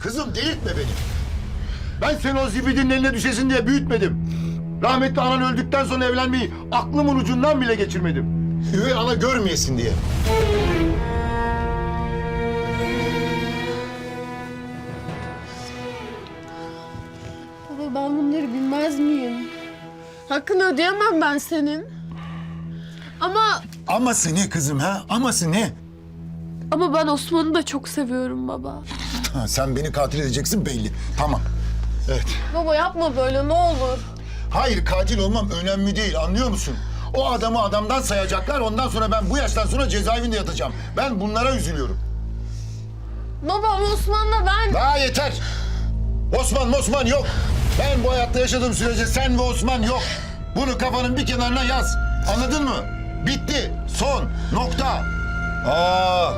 Kızım delirtme beni. Ben seni o zibidinin eline düşesin diye büyütmedim. Rahmetli anan öldükten sonra evlenmeyi aklımın ucundan bile geçirmedim. Üvey ana görmeyesin diye. Baba ben bunları bilmez miyim? Hakkını ödeyemem ben senin. Ama Aması ne kızım ha? Aması ne? Ama ben Osman'ı da çok seviyorum baba. Ha, sen beni katil edeceksin belli. Tamam. Evet. Baba yapma böyle ne olur. Hayır katil olmam önemli değil anlıyor musun? O adamı adamdan sayacaklar ondan sonra ben bu yaştan sonra cezaevinde yatacağım. Ben bunlara üzülüyorum. Baba ama Osman'la ben... Daha yeter. Osman Osman yok. Ben bu hayatta yaşadığım sürece sen ve Osman yok. Bunu kafanın bir kenarına yaz. Anladın mı? Bitti. Son. Nokta. Aa,